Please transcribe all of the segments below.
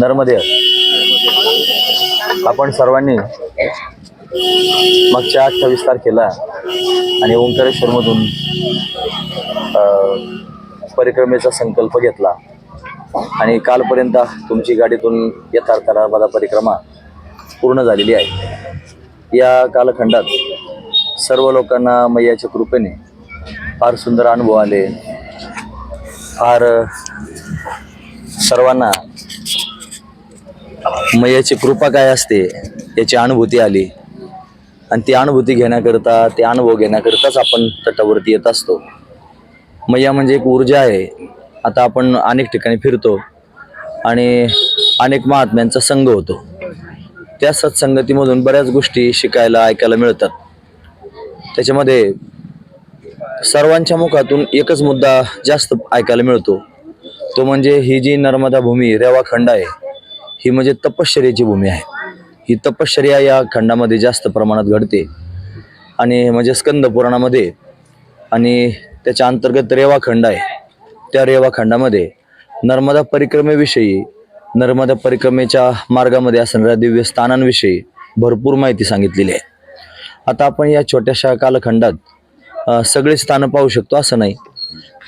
नर्मदे. आपण सर्वांनी मागच्या अठ्ठावीस तारखेला आणि ओंकारेश्वरमधून परिक्रमेचा संकल्प घेतला. आणि कालपर्यंत तुमची गाडीतून यथार्थ नर्मदा परिक्रमा पूर्ण झालेली आहे. या कालखंडात सर्व लोकांना मैयाच्या कृपेने फार सुंदर अनुभव आले. फार सर्वांना मैयाची कृपा काय असते? याची अनुभूती आली. आणि ती अनुभूती घेण्याकरता ते अनुभव घेण्याकरताच आपण तटावरती येत असतो. मैया म्हणजे एक ऊर्जा आहे. आता आपण अनेक ठिकाणी फिरतो आणि अनेक महात्म्यांचा संघ होतो. त्या सत्संगतीमधून बऱ्याच गोष्टी शिकायला ऐकायला मिळतात. त्याच्यामध्ये सर्वांच्या मुखातून एकच मुद्दा जास्त ऐकायला मिळतो. तो म्हणजे ही जी नर्मदा भूमी रेवा खंड आहे ही म्हणजे तपश्चर्याची भूमी आहे. ही तपश्चर्या या खंडामध्ये जास्त प्रमाणात घडते. आणि म्हणजे स्कंद पुराणामध्ये आणि त्याच्या अंतर्गत रेवा खंड आहे. त्या रेवा खंडामध्ये नर्मदा परिक्रमेविषयी नर्मदा परिक्रमेच्या मार्गामध्ये असणाऱ्या दिव्य स्थानांविषयी भरपूर माहिती सांगितलेली आहे. आता आपण या छोट्याशा कालखंडात सगळे स्थानं पाहू शकतो असं नाही.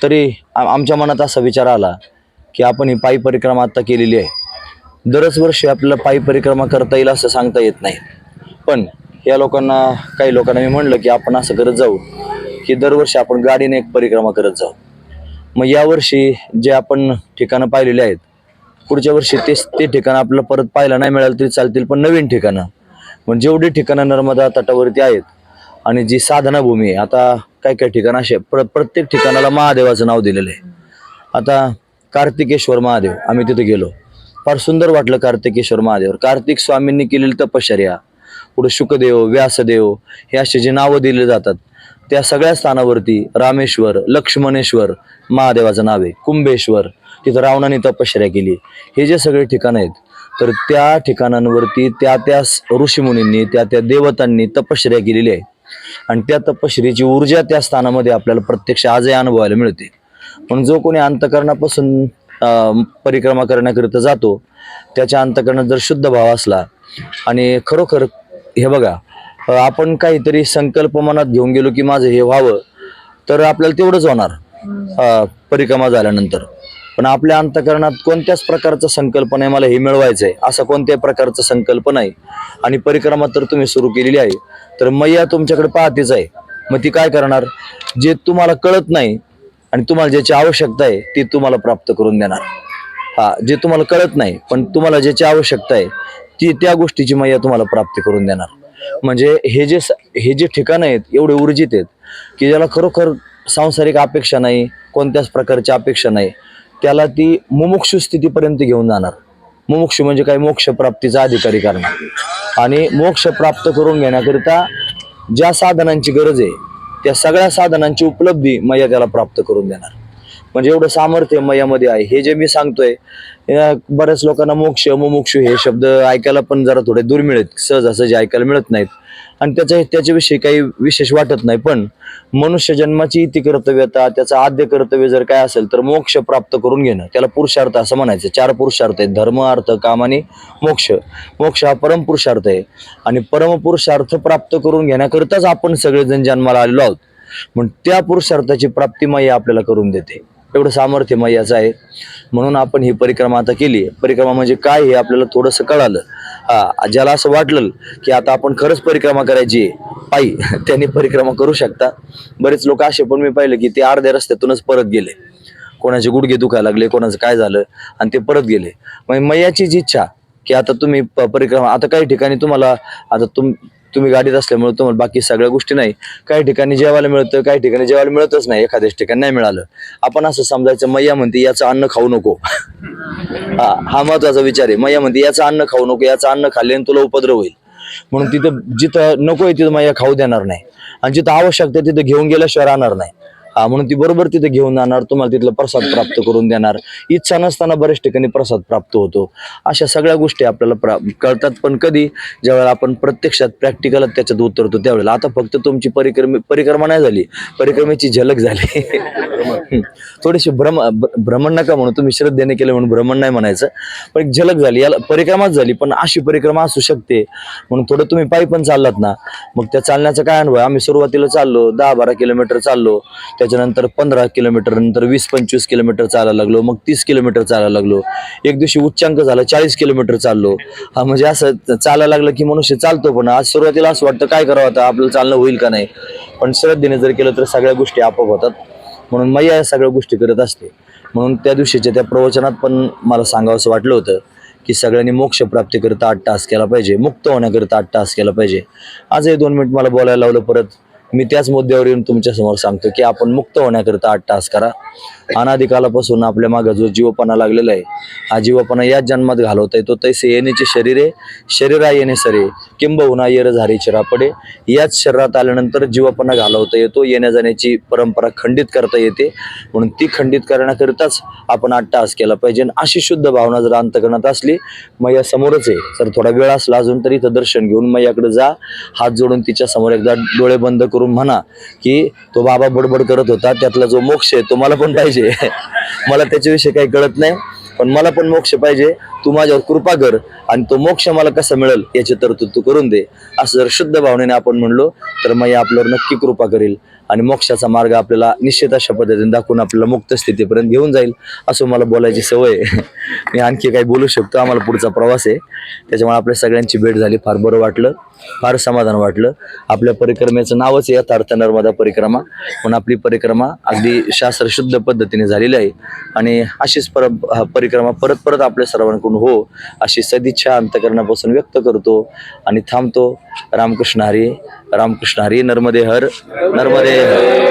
तरी आमच्या मनात असा विचार आला की आपण ही पायी परिक्रमा आत्ता केलेली आहे. दरच वर्षी आपल्याला पायी परिक्रमा करता येईल असं सांगता येत नाही. पण या लोकांना काही लोकांना मी म्हणलं की आपण असं करत जाऊ की दरवर्षी आपण गाडीने एक परिक्रमा करत जाऊ. मग यावर्षी जे आपण ठिकाणं पाहिलेली आहेत पुढच्या वर्षी तेच ते ठिकाणं आपल्याला परत पाहायला नाही मिळालं तरी चालतील पण नवीन ठिकाणं. म्हणजे जेवढी ठिकाणं नर्मदा तटावरती आहेत आणि जी साधनाभूमी आहे आता काही काही ठिकाणं असे प्र प्रत्येक ठिकाणाला महादेवाचं नाव दिलेलं आहे. आता कार्तिकेश्वर महादेव. आम्ही तिथे गेलो. फार सुंदर वाटलं कार्तिकेश्वर महादेव. कार्तिक स्वामींनी केलेली तपश्चर्या पुढे शुकदेव व्यासदेव हे असे जे नावं दिले जातात त्या सगळ्या स्थानावरती रामेश्वर लक्ष्मणेश्वर महादेवाचं नाव आहे. कुंभेश्वर तिथं रावणाने तपश्चर्या केली. हे जे सगळे ठिकाणं आहेत तर त्या ठिकाणांवरती त्या त्या ऋषीमुनींनी त्या त्या देवतांनी तपश्चर्या केलेली आहे. आणि त्या तपश्चर्याची ऊर्जा त्या स्थानामध्ये आपल्याला प्रत्यक्ष आजही अनुभवायला मिळते. पण जो कोणी अंतकरणापासून परिक्रमा करण्याकरिता जातो त्याच्या अंतकरणात जर शुद्ध भाव असला आणि खरोखर हे बघा आपण काहीतरी संकल्प मनात घेऊन गेलो की माझं हे व्हावं तर आपल्याला तेवढंच होणार परिक्रमा झाल्यानंतर. पण आपल्या अंतकरणात कोणत्याच प्रकारचा संकल्प नाही मला हे मिळवायचं आहे असा कोणत्याही प्रकारचा संकल्प नाही. आणि परिक्रमा तर तुम्ही सुरू केलेली आहे तर मैया तुमच्याकडे पाहतेच आहे. मग ती काय करणार? जे तुम्हाला कळत नाही आणि तुम्हाला ज्याची आवश्यकता आहे ती तुम्हाला प्राप्त करून देणार. हा जे तुम्हाला कळत नाही पण तुम्हाला ज्याची आवश्यकता आहे ती त्या गोष्टीची मैया तुम्हाला प्राप्त करून देणार. म्हणजे हे जे स- हे जे ठिकाणं आहेत एवढे ऊर्जित आहेत की ज्याला खरोखर सांसारिक अपेक्षा नाही कोणत्याच प्रकारची अपेक्षा नाही त्याला ती मुमुक्षु स्थितीपर्यंत घेऊन जाणार. मुमुक्षु म्हणजे काय? मोक्षप्राप्तीचा अधिकारी करणार. आणि मोक्ष प्राप्त करून घेण्याकरिता ज्या साधनांची गरज आहे त्या सगळ्या साधनांची उपलब्धी मैया त्याला प्राप्त करून देणार. म्हणजे एवढं सामर्थ्य मयामध्ये आहे. हे जे मी सांगतोय बऱ्याच लोकांना मोक्ष मुमुक्षु हे शब्द ऐकायला पण जरा थोडे दुर्मिळ आहेत. सहजासहजी ऐकायला मिळत नाहीत. आणि त्याच्या त्याच्याविषयी काही विशेष वाटत नाही. पण मनुष्य जन्माची इति कर्तव्यता त्याचं आद्य कर्तव्य जर काय असेल तर मोक्ष प्राप्त करून घेणं. त्याला पुरुषार्थ असं म्हणायचं. चार पुरुषार्थ आहेत. धर्म अर्थ काम आणि मोक्ष. मोक्ष हा परमपुरुषार्थ आहे. आणि परमपुरुषार्थ प्राप्त करून घेण्याकरिताच आपण सगळेजण जन्माला आलेलो आहोत. म्हणून त्या पुरुषार्थाची प्राप्ती माई आपल्याला करून देते. एवढं सामर्थ्य मैयाचं आहे. म्हणून आपण ही परिक्रमा आता केली परिक्रमा म्हणजे काय हे आपल्याला थोडंसं कळालं. हा ज्याला असं वाटलं की आता आपण खरंच परिक्रमा करायची आहे, पायी त्यांनी परिक्रमा करू शकता. बरेच लोक असे पण मी पाहिलं की ते अर्ध्या रस्त्यातूनच परत गेले. कोणाचे गुडघे दुखायला लागले कोणाचं काय झालं आणि ते परत गेले. मग मैयाचीच इच्छा की आता तुम्ही प- परिक्रमा आता काही ठिकाणी तुम्हाला आता तुम तुम्ही गाडीत असल्यामुळे तुम्हाला बाकी सगळ्या गोष्टी नाही. काही ठिकाणी जेवायला मिळतं काही ठिकाणी जेवायला मिळतच नाही. एखाद्याच ठिकाणी नाही मिळालं. आपण असं समजायचं मैया म्हणते याचं अन्न खाऊ नको. हा हा महत्त्वाचा विचार आहे. मैया म्हणते याचं अन्न खाऊ नको याचं अन्न खाल्ल्याने तुला उपद्रव होईल. म्हणून तिथं जिथं नको आहे तिथं मैया खाऊ देणार नाही. आणि जिथं आवश्यकता तिथं घेऊन गेल्याशिवाय राहणार नाही. म्हणून ती बरोबर तिथे घेऊन जाणार तुम्हाला तिथला प्रसाद प्राप्त करून देणार. इच्छा नसताना बऱ्याच ठिकाणी प्रसाद प्राप्त होतो. अशा सगळ्या गोष्टी आपल्याला प्रा कळतात पण कधी ज्यावेळेला आपण प्रत्यक्षात प्रॅक्टिकल त्याच्यात उतरतो त्यावेळेला. आता फक्त तुमची परिक्रमे परिक्रमा नाही झाली परिक्रमेची झलक झाली. थोडीशी भ्रम भ्रमण नका म्हणून तुम्ही श्रद्धेने केलं म्हणून भ्रमण नाही म्हणायचं. पण एक झलक झाली याला परिक्रमाच झाली पण अशी परिक्रमा असू शकते. म्हणून थोडं तुम्ही पायी पण चाललात ना. मग त्या चालण्याचा काय अनुभव? आम्ही सुरुवातीला चाललो दहा बारा किलोमीटर चाललो त्याच्यानंतर पंधरा किलोमीटर नंतर वीस पंचवीस किलोमीटर चालायला लागलो मग तीस किलोमीटर चालायला लागलो. एक दिवशी उच्चांक झाला चाळीस किलोमीटर चाललो. हा म्हणजे असं चालायला लागलं की मनुष्य चालतो पण आज सुरुवातीला असं वाटतं काय करावं आता आपलं चालणं होईल का नाही? पण श्रद्धेने जर केलं तर सगळ्या गोष्टी आपोआप होतात. म्हणून मैया या सगळ्या गोष्टी करत असते. म्हणून त्या दिवशीच्या त्या प्रवचनात पण मला सांगावंसं वाटलं होतं की सगळ्यांनी मोक्ष प्राप्तीकरिता आठ तास केला पाहिजे मुक्त होण्याकरिता आठ तास केला पाहिजे. आजही दोन मिनिट मला बोलायला लावलं परत. मी त्याच मुद्द्यावर येऊन तुमच्यासमोर सांगतो की आपण मुक्त होण्याकरिता आठ तास करा. अनादिकालापासून आपल्या मागं जो जीवपणा लागलेला आहे हा जीवपणा याच जन्मात घालवता येतो तैसे येण्याचे शरीरे शरीरा येणे सरे किंबहुना येर झारी चिरापडे याच शरीरात आल्यानंतर जीवपणा घालवता येतो येण्या जाण्याची परंपरा खंडित करता येते. म्हणून ती खंडित करण्याकरिताच आपण आठ तास केला पाहिजे. आणि अशी शुद्ध भावना जर अंतकरणात असली मैया समोरच आहे. तर थोडा वेळ असला अजून तरी इथं दर्शन घेऊन मैयाकडे जा. हात जोडून तिच्या समोर एकदा डोळे बंद करून म्हणा की तो बाबा बडबड करत होता त्यातला जो मोक्ष आहे तो मला पण पाहिजे. मला त्याच्याविषयी काही कळत नाही पण मला पण मोक्ष पाहिजे. तू माझ्यावर कृपा कर आणि तो मोक्ष मला कसा मिळेल याची तरतूद तू करून दे. असं जर शुद्ध भावनेने आपण म्हणलो तर मग आपल्यावर नक्की कृपा करेल आणि मोक्षाचा मार्ग आपल्याला निश्चित अशा पद्धतीने दाखवून आपल्याला मुक्त स्थितीपर्यंत घेऊन जाईल असं मला बोलायची सवय मी आणखी काही बोलू शकतो. आम्हाला पुढचा प्रवास आहे. त्याच्यामुळे आपल्या सगळ्यांची भेट झाली. फार बरं वाटलं. फार समाधान वाटलं. आपल्या परिक्रमेचं नावच आहे यथार्थ नर्मदा परिक्रमा. पण आपली परिक्रमा अगदी शास्त्रशुद्ध पद्धतीने झालेली आहे. आणि अशीच पर हा परिक्रमा परत परत आपल्या सर्वांकडून हो अशी सदिच्छा अंतकरणापासून व्यक्त करतो आणि थांबतो. रामकृष्ण हरी रामकृष्ण हरी नर्मदे हर नर्मदे हर.